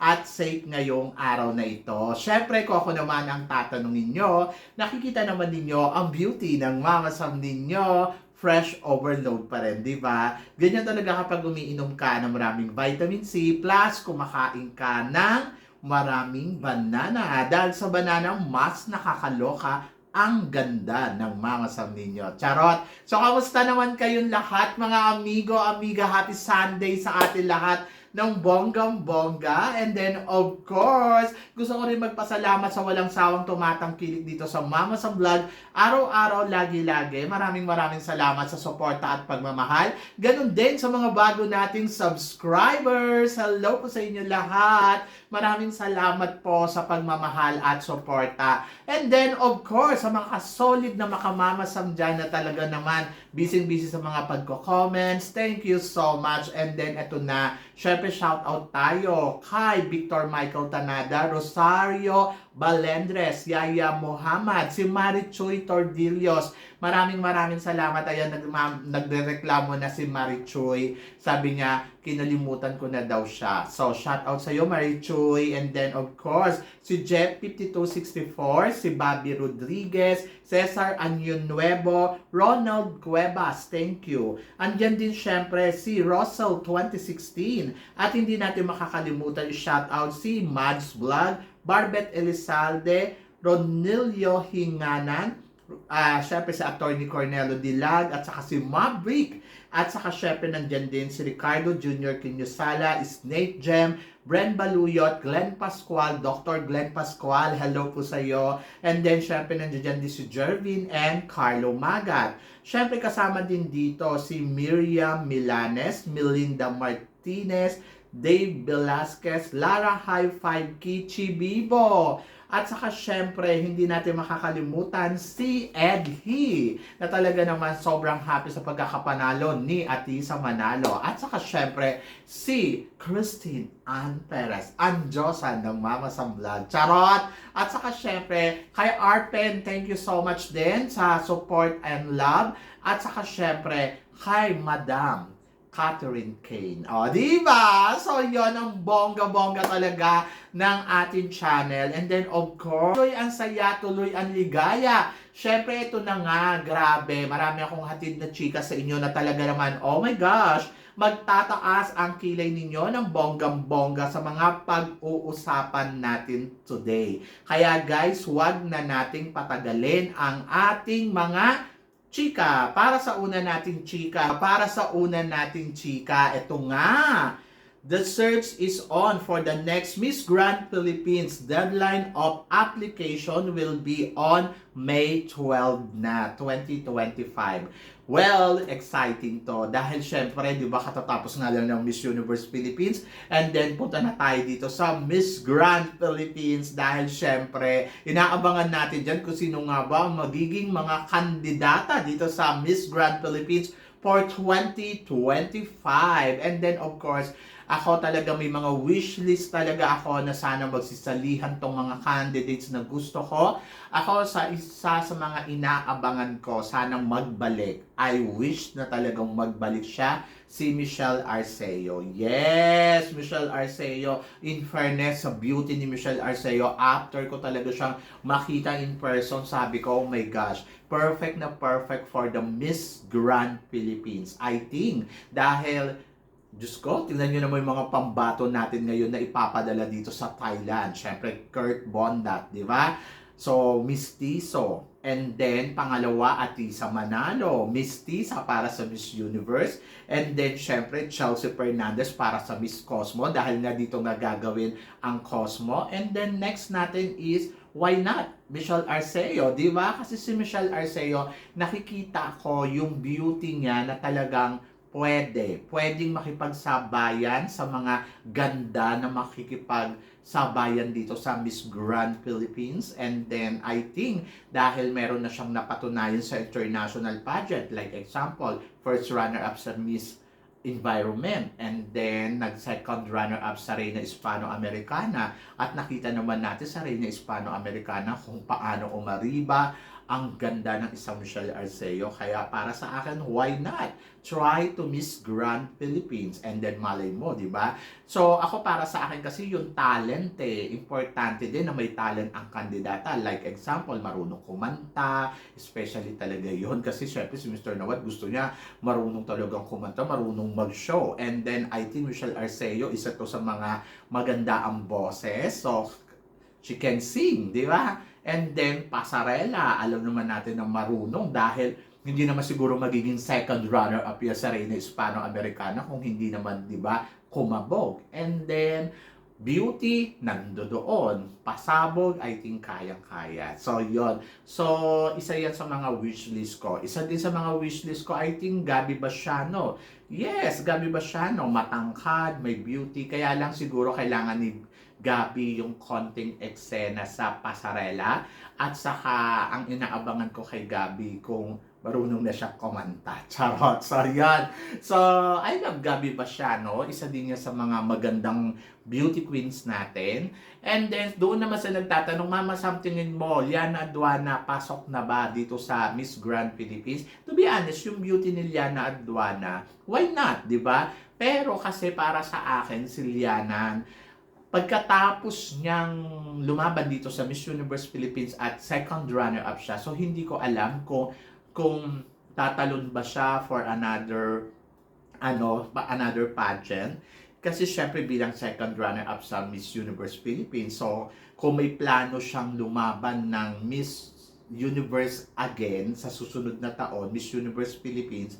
at safe ngayong araw na ito. Syempre, kung ako naman ang tatanungin nyo, nakikita naman ninyo ang beauty ng Mama Sam ninyo fresh overload pa rin, di ba? Ganyan talaga kapag umiinom ka ng maraming vitamin C plus kumakain ka ng maraming banana. Dahil sa banana, mas nakakaloka ang ganda ng mga sam ninyo. Charot! So, kamusta naman kayong lahat, mga amigo, amiga? Happy Sunday sa atin lahat ng bonggang-bongga. And then, of course, gusto ko rin magpasalamat sa walang sawang tumatangkilik dito sa Mama sa Vlog. Araw-araw, lagi-lagi. Maraming maraming salamat sa suporta at pagmamahal. Ganon din sa mga bago nating subscribers. Hello po sa inyo lahat. Maraming salamat po sa pagmamahal at suporta. And then, of course, sa mga solid na makamamasam dyan na talaga naman busy-busy sa mga pagko-comments. Thank you so much. And then, eto na, syempre shout out tayo kay Victor Michael Tanada, Rosario Balendres, Yaya Muhammad, si Marichoy Tordillos. Maraming maraming salamat. Ayan, nag, nagreklamo na si Marichoy. Sabi niya, kinalimutan ko na daw siya. So, shout out sa iyo, Marichoy. And then, of course, si Jeff5264, si Bobby Rodriguez, Cesar Anyon Nuevo, Ronald Cuevas, thank you. Andyan din syempre si Russell 2016. At hindi natin makakalimutan i-shout out si Mads Vlog, Barbet Elizalde, Ronilio Hinganan, ah syempre si Attorney Cornelo Dilag, at saka si Maverick. At saka syempre nandyan din si Ricardo Jr. Quinyosala, Snake Gem, Bren Baluyot, Glenn Pascual, Dr. Glenn Pascual, hello po sa iyo. And then syempre nandiyan din si Jervin and Carlo Magat. Syempre kasama din dito si Miriam Milanes, Melinda Martinez, Dave Velasquez, Lara High Five, Kichi Bibo. At saka syempre, hindi natin makakalimutan si Ed He na talaga naman sobrang happy sa pagkakapanalo ni Atisa Manalo. At saka syempre, si Christine Ann Perez, ang Diyosa ng Mama sa Vlog. Charot! At saka syempre, kay Arpen, thank you so much din sa support and love. At saka syempre, kay Madam Catherine Kane. O, di ba? So, yon ang bongga-bongga talaga ng ating channel. And then, of course, tuloy ang saya, tuloy ang ligaya. Syempre, ito na nga, grabe. Marami akong hatid na chika sa inyo na talaga naman, oh my gosh, magtataas ang kilay ninyo ng bonggang-bongga sa mga pag-uusapan natin today. Kaya guys, wag na nating patagalin ang ating mga chika. Para sa una nating chika, para sa una nating chika, ito nga. The search is on for the next Miss Grand Philippines. Deadline of application will be on May 12 na, 2025. Well, exciting to. Dahil syempre, di ba, katatapos nga lang ng Miss Universe Philippines. And then, punta na tayo dito sa Miss Grand Philippines. Dahil syempre, inaabangan natin dyan kung sino nga ba magiging mga kandidata dito sa Miss Grand Philippines for 2025. And then, of course, ako talaga may mga wish list talaga ako na sana magsisalihan tong mga candidates na gusto ko. Ako sa isa sa mga inaabangan ko, sanang magbalik. I wish na talagang magbalik siya si Michelle Arceo. Yes, Michelle Arceo. In fairness, sa beauty ni Michelle Arceo, after ko talaga siyang makita in person, sabi ko, oh my gosh, perfect na perfect for the Miss Grand Philippines. I think, dahil Diyos ko, tingnan nyo naman yung mga pambato natin ngayon na ipapadala dito sa Thailand. Siyempre, Kurt Bondat, di ba? So, Mistiso. And then, pangalawa, Atisa Manalo. Mistisa para sa Miss Universe. And then, syempre, Chelsea Fernandez para sa Miss Cosmo. Dahil nga dito nga gagawin ang Cosmo. And then, next natin is, why not? Michelle Arceo, di ba? Kasi si Michelle Arceo, nakikita ko yung beauty niya na talagang pwede. Pwedeng makipagsabayan sa mga ganda na makikipagsabayan dito sa Miss Grand Philippines. And then, I think, dahil meron na siyang napatunayan sa international pageant, like example, first runner-up sa Miss environment and then nag-second runner-up sa Reina Hispano-Americana at nakita naman natin sa Reina Hispano-Americana kung paano umariba ang ganda ng isang Michelle Arceo. Kaya para sa akin, why not? Try to Miss Grand Philippines and then malay mo, di ba? So ako para sa akin kasi yung talent eh, importante din na may talent ang kandidata. Like example, marunong kumanta, especially talaga yon kasi syempre si Mr. Nawat gusto niya marunong talagang kumanta, marunong mag-show. And then I think Michelle Arceo, isa to sa mga maganda ang boses. So she can sing, di ba? And then, pasarela, alam naman natin na marunong dahil hindi naman siguro magiging second runner-up yan sa Reina Hispano-Americana kung hindi naman, di ba, kumabog. And then, beauty, nando doon. Pasabog, I think kayang-kaya. So, yon So, isa yan sa mga wishlist ko. Isa din sa mga wishlist ko, I think, Gabi Basiano. Yes, Gabi Basiano, matangkad, may beauty. Kaya lang siguro kailangan ni Gabi yung konting eksena sa pasarela at saka ang inaabangan ko kay Gabi kung marunong na siya kumanta. Charot. So, yan. So, I love Gabi Basiano. Isa din niya sa mga magandang beauty queens natin. And then, doon naman sa nagtatanong, Mama, somethingin mo, Liana Aduana, pasok na ba dito sa Miss Grand Philippines? To be honest, yung beauty ni Liana Aduana, why not, di ba? Pero kasi para sa akin, si Liana, pagkatapos niyang lumaban dito sa Miss Universe Philippines at second runner-up siya, so hindi ko alam kung kung tatalon ba siya for another ano, another pageant. Kasi syempre bilang second runner-up sa Miss Universe Philippines, so kung may plano siyang lumaban ng Miss Universe again sa susunod na taon, Miss Universe Philippines,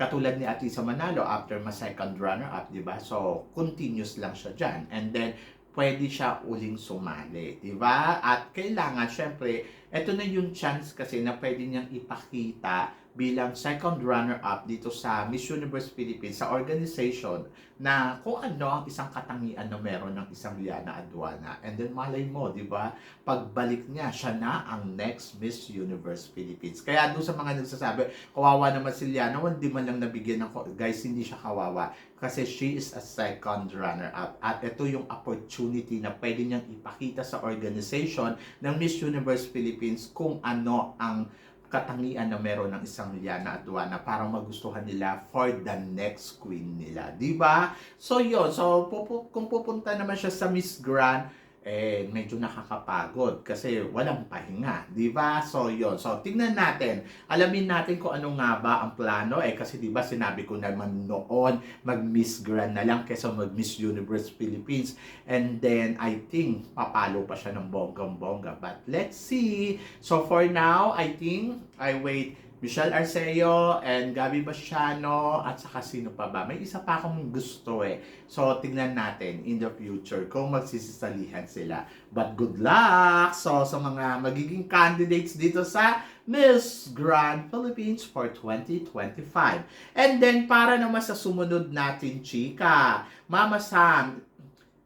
katulad ni Atisa Manalo after ma second runner-up, di ba? So, continuous lang siya dyan. And then, pwede siya uling sumali, di ba? At kailangan, syempre, ito na yung chance kasi na pwede niyang ipakita bilang second runner-up dito sa Miss Universe Philippines sa organization na kung ano ang isang katangian na meron ng isang Liana Aduana. And then malay mo, di ba? Pagbalik niya, siya na ang next Miss Universe Philippines. Kaya doon sa mga nagsasabi, kawawa naman si Liana, hindi man lang nabigyan ng, guys, hindi siya kawawa. Kasi she is a second runner-up. At ito yung opportunity na pwede niyang ipakita sa organization ng Miss Universe Philippines kung ano ang katangian na meron ng isang Liana Aduana para magustuhan nila for the next queen nila. Ba? So, yun. So, pupu- kung pupunta naman siya sa Miss Grand, eh, medyo nakakapagod kasi walang pahinga. Di ba? So, yun. So, tingnan natin. Alamin natin kung ano nga ba ang plano. Eh, kasi di ba sinabi ko naman noon, mag-Miss Grand na lang kaysa mag-Miss Universe Philippines. And then, I think, papalo pa siya ng bonggang-bongga. But, let's see. So, for now, I think, I wait Michelle Arceo and Gabi Basiano at saka sino pa ba? May isa pa akong gusto eh. So, tignan natin in the future kung magsisisalihan sila. But good luck! So, sa mga magiging candidates dito sa Miss Grand Philippines for 2025. And then, para naman sa sumunod natin, chika, Mama Sam,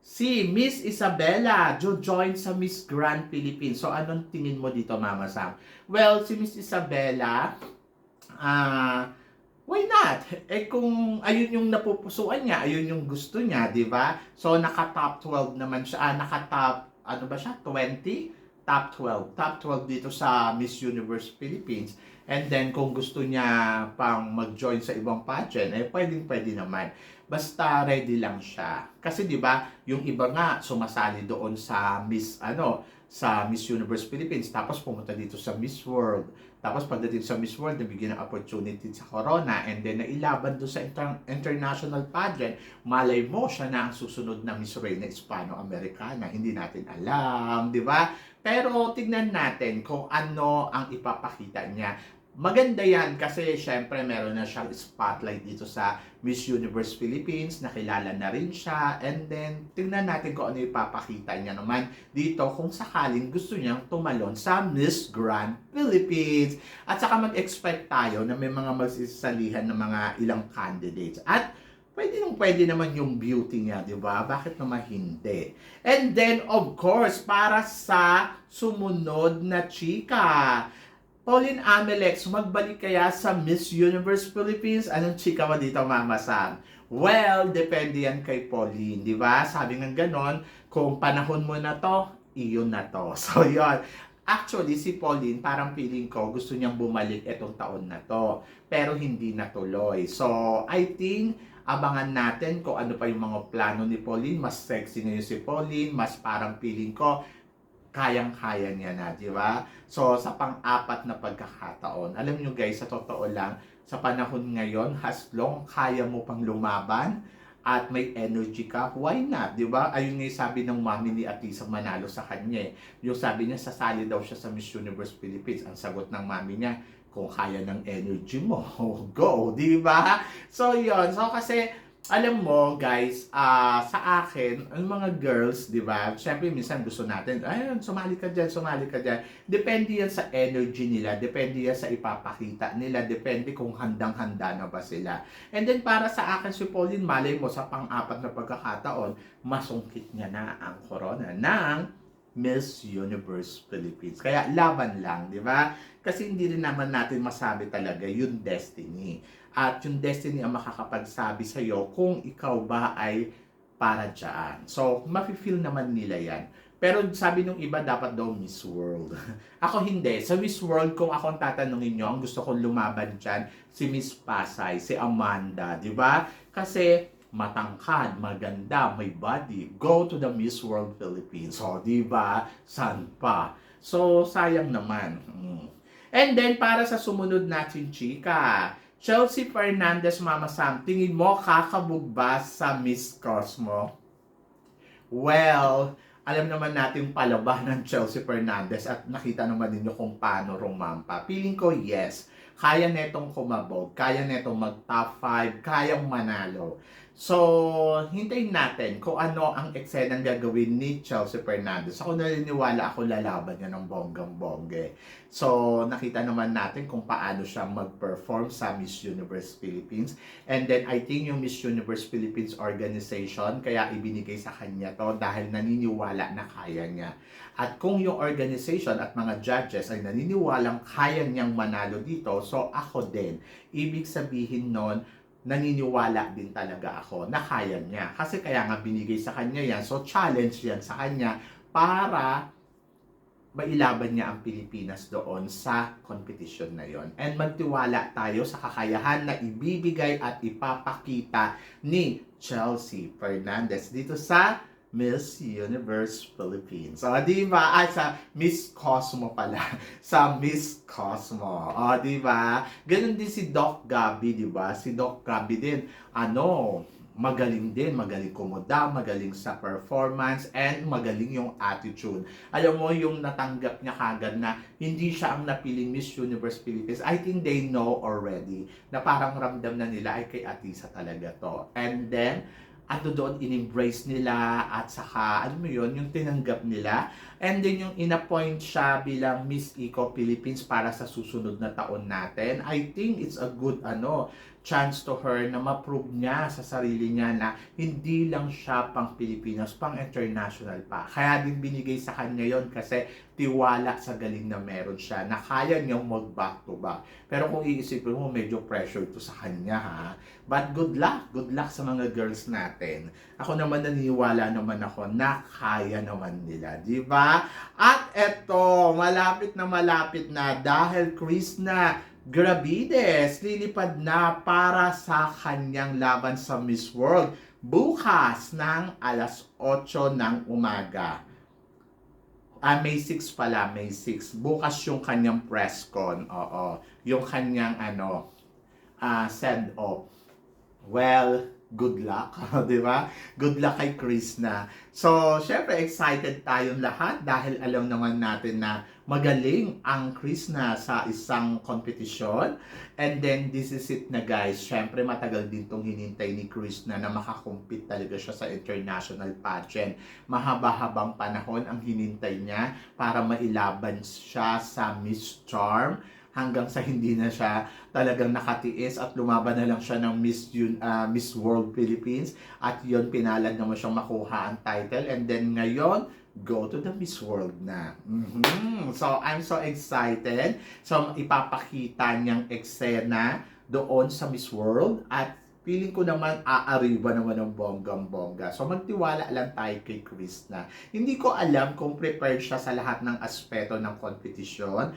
Si Miss Isabella, jo-join sa Miss Grand Philippines. So, anong tingin mo dito, Mama Sam? Well, si Miss Isabella, ah, why not? Eh kung ayun yung napupusuan niya, ayun yung gusto niya, di ba? So, naka-top 12 naman siya. Ah, naka-top, ano ba siya? 20? Top 12. Top 12 dito sa Miss Universe Philippines. And then, kung gusto niya pang mag-join sa ibang pageant, eh, pwedeng pwede naman. Basta ready lang siya. Kasi 'di ba, yung iba nga sumasali doon sa Miss ano, sa Miss Universe Philippines tapos pumunta dito sa Miss World. Tapos pagdating sa Miss World, nabigyan ng opportunity sa Corona and then nailaban doon sa inter- international pageant. Malay mo siya na ang susunod na Miss Reina Hispano-Americana. Hindi natin alam, 'di ba? Pero tignan natin kung ano ang ipapakita niya maganda yan kasi syempre meron na siyang spotlight dito sa Miss Universe Philippines, nakilala na rin siya, and then tingnan natin kung ano ipapakita niya naman dito kung sakaling gusto niyang tumalon sa Miss Grand Philippines. At saka mag-expect tayo na may mga magsisalihan ng mga ilang candidates. At pwede nung pwede naman yung beauty niya, di ba? Bakit naman hindi? And then, of course, para sa sumunod na chika, Pauline Amelex, magbalik kaya sa Miss Universe Philippines? Anong chika mo dito, Mama Sam? Well, depende yan kay Pauline, di ba? Sabi ng ganon, kung panahon mo na to, iyon na to. So, yon Actually, si Pauline, parang feeling ko, gusto niyang bumalik etong taon na to. Pero hindi natuloy. So, I think, abangan natin kung ano pa yung mga plano ni Pauline. Mas sexy ngayon si Pauline. Mas parang feeling ko, kayang-kaya niya na, di ba? So, sa pang-apat na pagkakataon, alam nyo guys, sa totoo lang, sa panahon ngayon, as long kaya mo pang lumaban, at may energy ka, why not? Di ba? Ayun nga sabi ng mami ni Atisa Manalo sa kanya. eh. Yung sabi niya, sasali daw siya sa Miss Universe Philippines. Ang sagot ng mami niya, kung kaya ng energy mo, go, di ba? So, yon So, kasi, alam mo, guys, ah sa akin, ang mga girls, di ba? Siyempre, minsan gusto natin, ayun, sumali ka dyan, sumali ka dyan. Depende yan sa energy nila, depende yan sa ipapakita nila, depende kung handang-handa na ba sila. And then, para sa akin, si Pauline, malay mo, sa pang-apat na pagkakataon, masungkit niya na ang corona ng Miss Universe Philippines. Kaya laban lang, di ba? Kasi hindi rin naman natin masabi talaga yung destiny. At yung destiny ang makakapagsabi sa iyo kung ikaw ba ay para dyan. So, mafe-feel naman nila yan. Pero sabi nung iba, dapat daw Miss World. ako hindi. Sa Miss World, kung ako ang tatanungin nyo, ang gusto kong lumaban dyan, si Miss Pasay, si Amanda, di ba? Kasi matangkad, maganda, may body. Go to the Miss World Philippines. So, di ba? San pa? So, sayang naman. Mm. And then, para sa sumunod natin, chika, Chelsea Fernandez, Mama Sam, tingin mo kakabog ba sa Miss Cosmo? Well, alam naman natin yung palaban ng Chelsea Fernandez at nakita naman ninyo kung paano rumampa. Feeling ko, yes. Kaya netong kumabog, kaya netong mag top 5, kayang manalo. So, hintayin natin kung ano ang eksenang gagawin ni Chelsea Fernandez. Ako naniniwala ako lalaban niya ng bonggang-bongge. So, nakita naman natin kung paano siya mag-perform sa Miss Universe Philippines. And then, I think yung Miss Universe Philippines organization, kaya ibinigay sa kanya to dahil naniniwala na kaya niya. At kung yung organization at mga judges ay naniniwalang kaya niyang manalo dito, so ako din. Ibig sabihin nun, naniniwala din talaga ako na kaya niya. Kasi kaya nga binigay sa kanya yan. So, challenge yan sa kanya para mailaban niya ang Pilipinas doon sa competition na yon. And magtiwala tayo sa kakayahan na ibibigay at ipapakita ni Chelsea Fernandez dito sa Miss Universe Philippines. O, di ba? Ay, sa Miss Cosmo pala. sa Miss Cosmo. O, di ba? Ganun din si Doc Gabi, di ba? Si Doc Gabi din, ano, magaling din, magaling kumuda, magaling sa performance, and magaling yung attitude. Alam mo, yung natanggap niya kagad na hindi siya ang napiling Miss Universe Philippines, I think they know already na parang ramdam na nila ay kay Atisa talaga to. And then, ano doon in-embrace nila at saka ano mo yun, yung tinanggap nila and then yung inappoint siya bilang Miss Eco Philippines para sa susunod na taon natin I think it's a good ano chance to her na ma-prove niya sa sarili niya na hindi lang siya pang Pilipinas, pang international pa. Kaya din binigay sa kanya yon kasi tiwala sa galing na meron siya na kaya niyang mag back to back. Pero kung iisipin mo, medyo pressure to sa kanya ha. But good luck, good luck sa mga girls natin. Ako naman naniniwala naman ako na kaya naman nila, di ba? At eto, malapit na malapit na dahil Chris na Gravides lilipad na para sa kanyang laban sa Miss World bukas ng alas 8 ng umaga. Ah, May 6 pala, May 6. Bukas yung kanyang press con. Oo. Yung kanyang ano, ah, send off. Well, good luck, di ba? Good luck kay Chris na. So, syempre excited tayong lahat dahil alam naman natin na magaling ang Chris na sa isang kompetisyon. And then, this is it na guys. Syempre, matagal din tong hinintay ni Chris na na makakumpit talaga siya sa international pageant. Mahaba-habang panahon ang hinintay niya para mailaban siya sa Miss Charm hanggang sa hindi na siya talagang nakatiis at lumaban na lang siya ng Miss, Un- ah, Miss World Philippines at yon pinalad naman siyang makuha ang title and then ngayon go to the Miss World na. Mhm. So I'm so excited. So ipapakita niyang eksena doon sa Miss World at feeling ko naman aariba naman ng bonggang-bongga. So magtiwala lang tayo kay Chris na. Hindi ko alam kung prepared siya sa lahat ng aspeto ng kompetisyon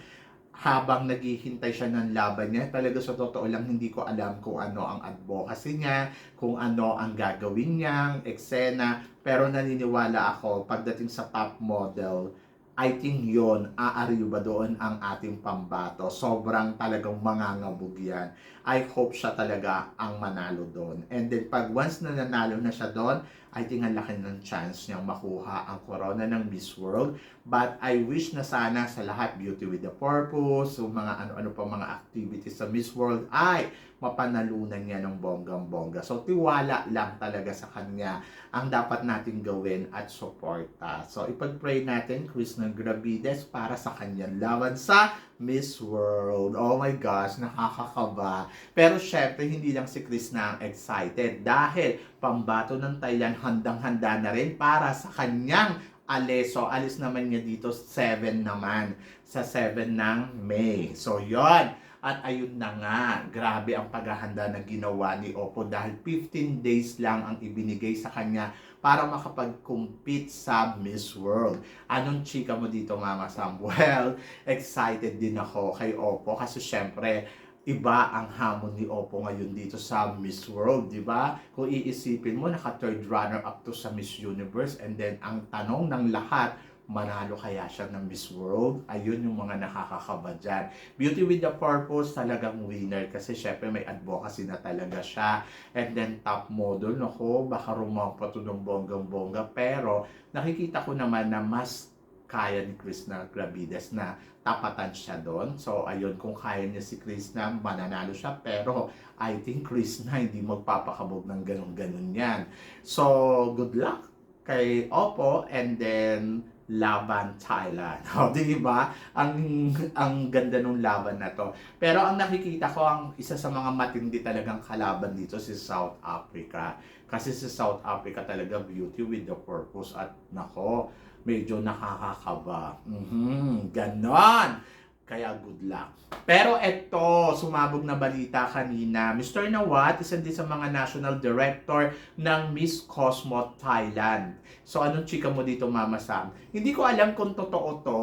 habang naghihintay siya ng laban niya, talaga sa totoo lang hindi ko alam kung ano ang advocacy niya, kung ano ang gagawin niyang eksena, pero naniniwala ako pagdating sa top model, I think yon aariba doon ang ating pambato. Sobrang talagang mangangabog yan. I hope siya talaga ang manalo doon. And then pag once na nanalo na siya doon, I think ang laki ng chance niyang makuha ang corona ng Miss World. But I wish na sana sa lahat Beauty with the Purpose, so mga ano-ano pa mga activities sa Miss World ay mapanalunan niya ng bonggang-bongga. So tiwala lang talaga sa kanya ang dapat nating gawin at suporta. So ipag-pray natin Chris ng Gravides para sa kanyang laban sa Miss World. Oh my gosh, nakakakaba. Pero syempre, hindi lang si Chris na excited dahil pambato ng Thailand handang-handa na rin para sa kanyang aleso. Alis naman niya dito 7 naman sa 7 ng May. So, yon At ayun na nga, grabe ang paghahanda na ginawa ni Oppo dahil 15 days lang ang ibinigay sa kanya para makapag-compete sa Miss World. Anong chika mo dito, Mama Sam? Well, excited din ako kay Oppo kasi syempre, iba ang hamon ni Oppo ngayon dito sa Miss World, di ba? Kung iisipin mo, naka third runner up to sa Miss Universe and then ang tanong ng lahat, manalo kaya siya ng Miss World? Ayun yung mga nakakakaba dyan. Beauty with the Purpose, talagang winner kasi syempre may advocacy na talaga siya. And then top model, nako, baka rumampa to ng bonggang-bongga. Pero nakikita ko naman na mas kaya ni Chris na Gravides na tapatan siya doon. So, ayun, kung kaya niya si Chris na mananalo siya. Pero, I think Chris na hindi magpapakabog ng ganun-ganun yan. So, good luck kay Oppo and then Laban Thailand. O, di ba? Ang, ang ganda ng laban na to. Pero ang nakikita ko, ang isa sa mga matindi talagang kalaban dito si South Africa. Kasi si South Africa talaga beauty with the purpose at nako, medyo nakakakaba. Mhm, ganon. Kaya good luck. Pero eto, sumabog na balita kanina. Mr. Nawat, isa din sa mga national director ng Miss Cosmo Thailand. So anong chika mo dito, Mama Sam? Hindi ko alam kung totoo to.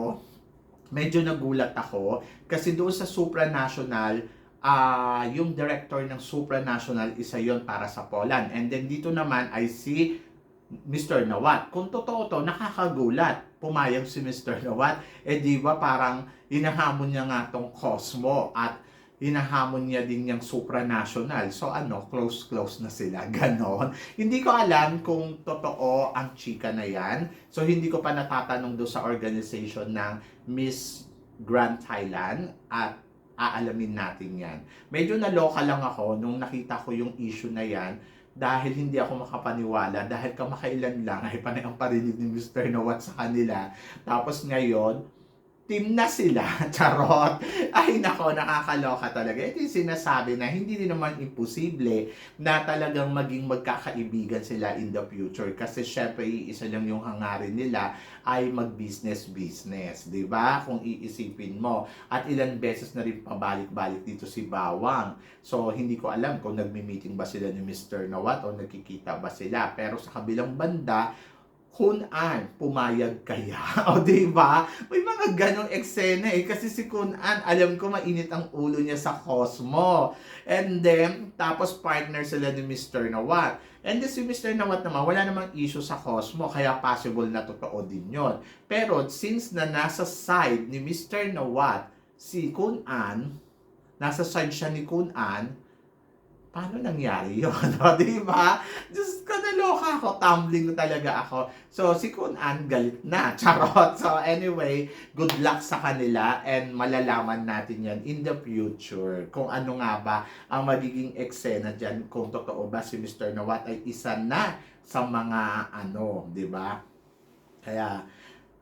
Medyo nagulat ako. Kasi doon sa supranational, ah yung director ng supranational, isa yon para sa Poland. And then dito naman ay si Mr. Nawat. Kung totoo to, nakakagulat. Pumayag si Mr. Nawat. Eh di ba parang hinahamon niya nga tong Cosmo at hinahamon niya din yung supranational. So ano, close-close na sila. Ganon. Hindi ko alam kung totoo ang chika na yan. So hindi ko pa natatanong do sa organization ng Miss Grand Thailand at aalamin natin yan. Medyo naloka lang ako nung nakita ko yung issue na yan dahil hindi ako makapaniwala dahil kamakailan lang ay panay ang parinig ni Mr. Nawat sa kanila. Tapos ngayon, team na sila. Charot. Ay nako, nakakaloka talaga. Ito yung sinasabi na hindi din naman imposible na talagang maging magkakaibigan sila in the future. Kasi syempre, isa lang yung hangarin nila ay mag-business-business. ba Kung iisipin mo. At ilan beses na rin pabalik-balik dito si Bawang. So, hindi ko alam kung nagmi-meeting ba sila ni Mr. Nawat o nagkikita ba sila. Pero sa kabilang banda, Kunan, pumayag kaya? o di ba? May mga ganong eksena eh. Kasi si Kunan, alam ko mainit ang ulo niya sa Cosmo. And then, tapos partner sila ni Mr. Nawat. And then si Mr. Nawat naman, wala namang issue sa Cosmo. Kaya possible na totoo din yon. Pero since na nasa side ni Mr. Nawat, si Kunan, nasa side siya ni Kunan, paano nangyari yun? No, di ba? Diyos ko, naloka ako. Tumbling talaga ako. So, si Kun An galit na. Charot. So, anyway, good luck sa kanila and malalaman natin yan in the future kung ano nga ba ang magiging eksena dyan kung totoo ba si Mr. Nawat ay isa na sa mga ano, di ba? Kaya,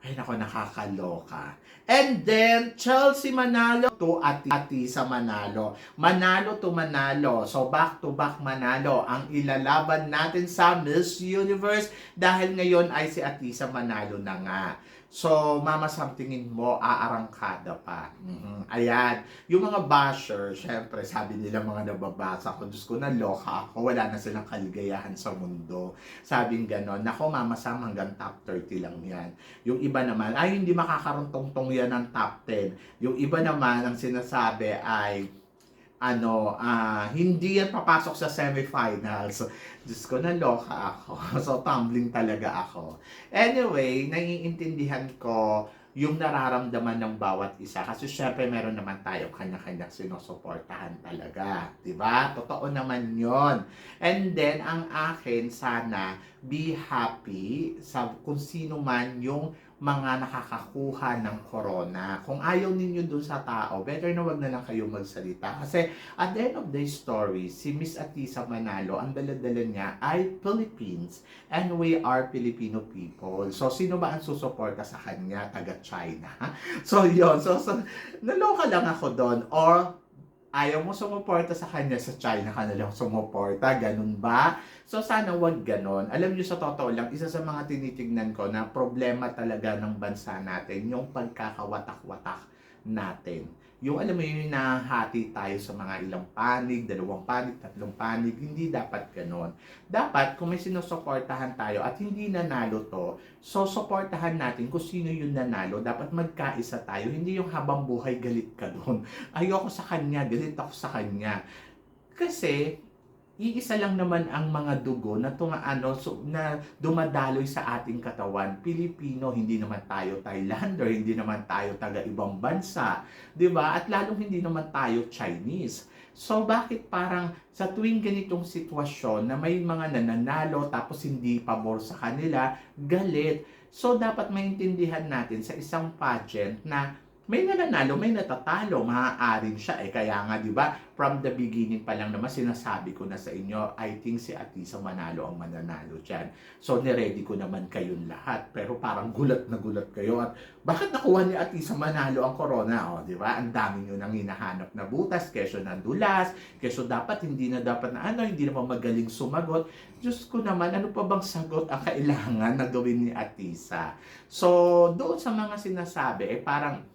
ay nako, nakakaloka. And then, Chelsea Manalo to Ati, Ati sa Manalo. Manalo to Manalo. So, back-to-back Manalo ang ilalaban natin sa Miss Universe dahil ngayon ay si Atisa Manalo na nga. So, mama, somethingin mo, aarangkada pa. Mhm. Ayan. Yung mga basher, syempre, sabi nila mga nababasa ko, Diyos ko, naloka ako. Wala na silang kaligayahan sa mundo. Sabing ganon. Nako, mama, Sam, hanggang top 30 lang yan. Yung iba naman, ay, hindi makakaruntong-tong yan ng top 10. Yung iba naman, ang sinasabi ay, ano, ah, hindi yan papasok sa semifinals. Diyos ko, naloka ako. So, tumbling talaga ako. Anyway, naiintindihan ko yung nararamdaman ng bawat isa. Kasi syempre, meron naman tayo kanya-kanya sinusuportahan talaga. ba? Totoo naman yon. And then, ang akin, sana, be happy sa kung sino man yung mga nakakakuha ng corona. Kung ayaw ninyo dun sa tao, better na wag na lang kayo magsalita. Kasi at the end of the story, si Miss Atisa Manalo, ang daladala niya ay Philippines and we are Filipino people. So, sino ba ang susuporta sa kanya? Taga China. So, yon So, so naloka lang ako doon. Or, ayaw mo sumuporta sa kanya sa China ka na lang sumuporta, ganun ba? So sana wag ganon. Alam niyo sa totoo lang, isa sa mga tinitignan ko na problema talaga ng bansa natin, yung pagkakawatak-watak natin. Yung alam mo yun, nahati tayo sa mga ilang panig, dalawang panig, tatlong panig, hindi dapat ganon. Dapat, kung may sinusuportahan tayo at hindi nanalo to, so suportahan natin kung sino yung nanalo. Dapat magkaisa tayo, hindi yung habang buhay galit ka doon. Ayoko sa kanya, galit ako sa kanya. Kasi, iisa lang naman ang mga dugo na tunga ano so, na dumadaloy sa ating katawan. Pilipino, hindi naman tayo Thailander, hindi naman tayo taga ibang bansa, 'di ba? At lalong hindi naman tayo Chinese. So bakit parang sa tuwing ganitong sitwasyon na may mga nananalo tapos hindi pabor sa kanila, galit. So dapat maintindihan natin sa isang pageant na may nananalo, may natatalo, maaaring siya eh. Kaya nga, di ba, from the beginning pa lang naman, sinasabi ko na sa inyo, I think si Atisa Manalo ang mananalo dyan. So, niready ko naman kayong lahat. Pero parang gulat na gulat kayo. At bakit nakuha ni Atisa Manalo ang corona? O, di ba? Ang dami nyo nang hinahanap na butas, keso na dulas, keso dapat, hindi na dapat na ano, hindi naman magaling sumagot. Diyos ko naman, ano pa bang sagot ang kailangan na gawin ni Atisa? So, doon sa mga sinasabi, eh parang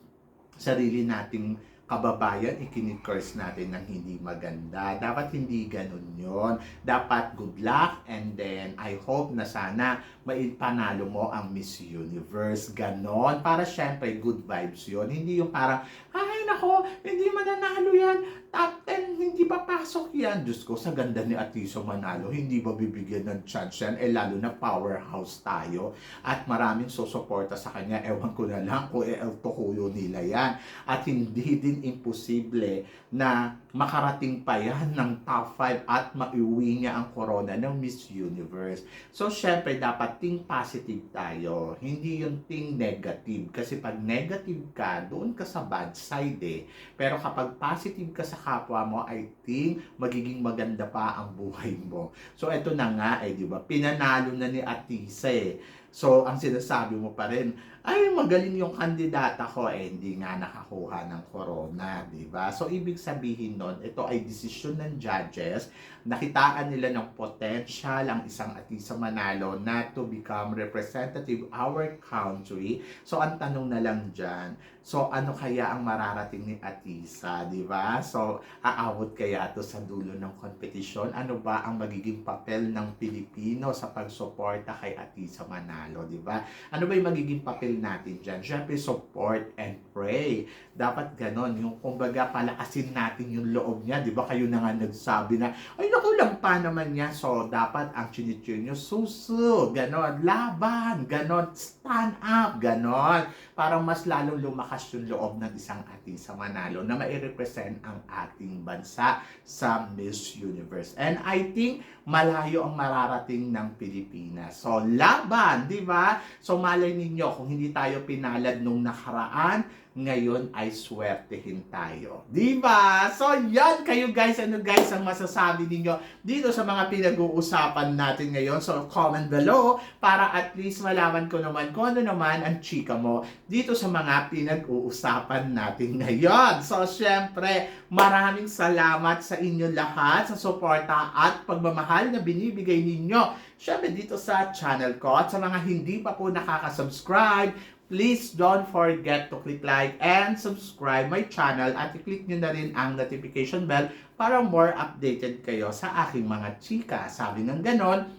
sarili nating kababayan, ikinikurse natin ng hindi maganda. Dapat hindi ganun yon. Dapat good luck and then I hope na sana maipanalo mo ang Miss Universe. Ganon. Para syempre good vibes yon. Hindi yung parang, ay nako, hindi mananalo yan. Top 10, hindi pa pasok yan. Diyos ko, sa ganda ni Atiso Manalo, hindi ba bibigyan ng chance yan? Eh lalo na powerhouse tayo. At maraming susuporta sa kanya. Ewan ko na lang kung el tukuyo nila yan. At hindi din imposible na makarating pa yan ng top 5 at maiuwi niya ang corona ng Miss Universe. So, syempre, dapat think positive tayo. Hindi yung think negative. Kasi pag negative ka, doon ka sa bad side eh. Pero kapag positive ka sa kapwa mo, I think magiging maganda pa ang buhay mo. So, eto na nga eh, di ba? Pinanalo na ni Atisa eh. So, ang sinasabi mo pa rin, ay magaling yung kandidata ko eh hindi nga nakakuha ng corona, 'di ba? So ibig sabihin nun, ito ay desisyon ng judges, nakitaan nila ng potential ang isang Atisa Manalo na to become representative our country. So ang tanong na lang diyan, so ano kaya ang mararating ni Atisa, 'di ba? So aawot kaya to sa dulo ng kompetisyon? Ano ba ang magiging papel ng Pilipino sa pagsuporta kay Atisa manalo, di ba? Ano ba yung magiging papel natin dyan? Siyempre, support and pray. Dapat ganon, yung kumbaga palakasin natin yung loob niya, di ba? Kayo na nga nagsabi na, ay naku lang pa naman niya. So, dapat ang chinitune nyo, susu, ganon, laban, ganon, stand up, ganon. Parang mas lalong lumakas yung loob ng isang artista manalo na mai-represent ang ating bansa sa Miss Universe. And I think malayo ang mararating ng Pilipinas. So, laban, di ba? So, malay ninyo, kung hindi tayo pinalad nung nakaraan, ngayon ay swertehin tayo. Di ba? So, yan kayo guys. Ano guys ang masasabi ninyo dito sa mga pinag-uusapan natin ngayon? So, comment below para at least malaman ko naman kung ano naman ang chika mo dito sa mga pinag-uusapan natin ngayon. So, syempre, maraming salamat sa inyo lahat sa suporta at pagmamahal na binibigay ninyo. Syempre, dito sa channel ko at sa mga hindi pa po nakaka-subscribe, Please don't forget to click like and subscribe my channel at i-click nyo na rin ang notification bell para more updated kayo sa aking mga chika. Sabi ng ganon,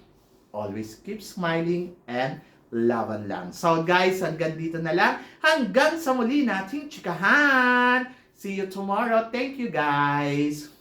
always keep smiling and laban lang. So guys, hanggang dito na lang. Hanggang sa muli nating chikahan. See you tomorrow. Thank you guys.